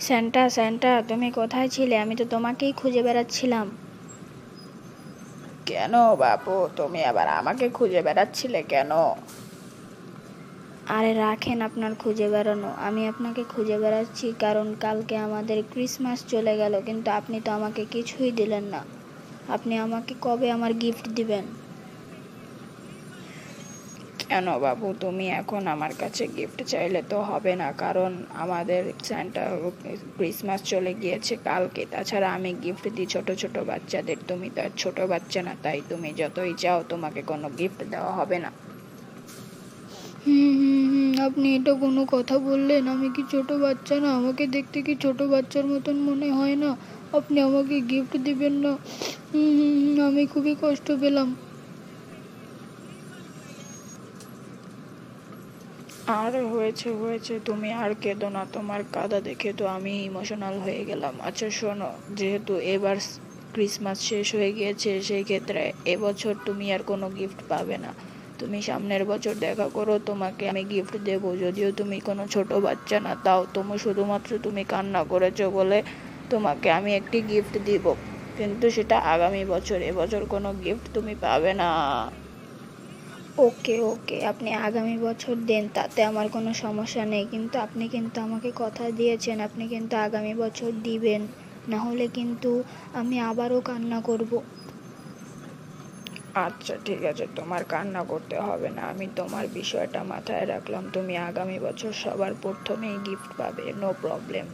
Santa Santa তুমি কোথায় ছিলে? আমি তো তোমাকেই খুঁজে বেড়াচ্ছিলাম। কেন বাপু? তুমি আবার আমাকে খুঁজে বেড়াচ্ছিলে কেন? আরে রাখেন আপনার খুঁজে বেড়ানো। আমি আপনাকে খুঁজে বেড়াচ্ছি কারণ কালকে আমাদের ক্রিসমাস চলে গেল কিন্তু আপনি তো আমাকে কিছুই দিলেন না। আপনি আমাকে কবে আমার গিফট দিবেন? কেন বাবু? তুমি এখন আমার কাছে গিফট চাইলে তো হবে না, কারণ আমাদের স্যান্টা ক্রিসমাস চলে গিয়েছে কালকে। তাছাড়া আমি গিফট দিই ছোট ছোট বাচ্চাদের। তুমি তো আর ছোট বাচ্চা না, তাই তুমি যতই চাও তোমাকে কোনো গিফট দেওয়া হবে না। হুম হুম হুম, আপনি এটা কোনো কথা বললেন। আমি কি ছোট বাচ্চা না? আমাকে দেখতে কি ছোট বাচ্চার মতন মনে হয় না? আপনি আমাকে গিফট দিবেন না? হুম হুম, আমি খুবই কষ্ট পেলাম। আর হয়েছে হয়েছে, তুমি আর কেঁদো না, তোমার কাদা দেখে তো আমি ইমোশনাল হয়ে গেলাম। আচ্ছা শোনো, যেহেতু এবার ক্রিসমাস শেষ হয়ে গিয়েছে, সেই ক্ষেত্রে এবছর তুমি আর কোনো গিফট পাবে না। তুমি সামনের বছর দেখা করো, তোমাকে আমি গিফট দেবো। যদিও তুমি কোনো ছোট বাচ্চা না, তাও তুমি শুধুমাত্র তুমি কান্না করেছ বলে তোমাকে আমি একটি গিফট দিব। কিন্তু সেটা আগামী বছর, এবছর কোনো গিফট তুমি পাবে না। ওকে ওকে। আপনি আগামী বছর দেন, তাতে আমার কোনো সমস্যা নেই। কিন্তু আপনি কিন্তু আমাকে কথা দিয়েছেন, আপনি কিন্তু আগামী বছর দিবেন। না হলে কিন্তু আমি আবারও কান্না করব। আচ্ছা ঠিক আছে। তোমার কান্না করতে হবে না। আমি তোমার বিষয়টা মাথায় রাখলাম। তুমি আগামী বছর সবার প্রথমেই গিফট পাবে। No problem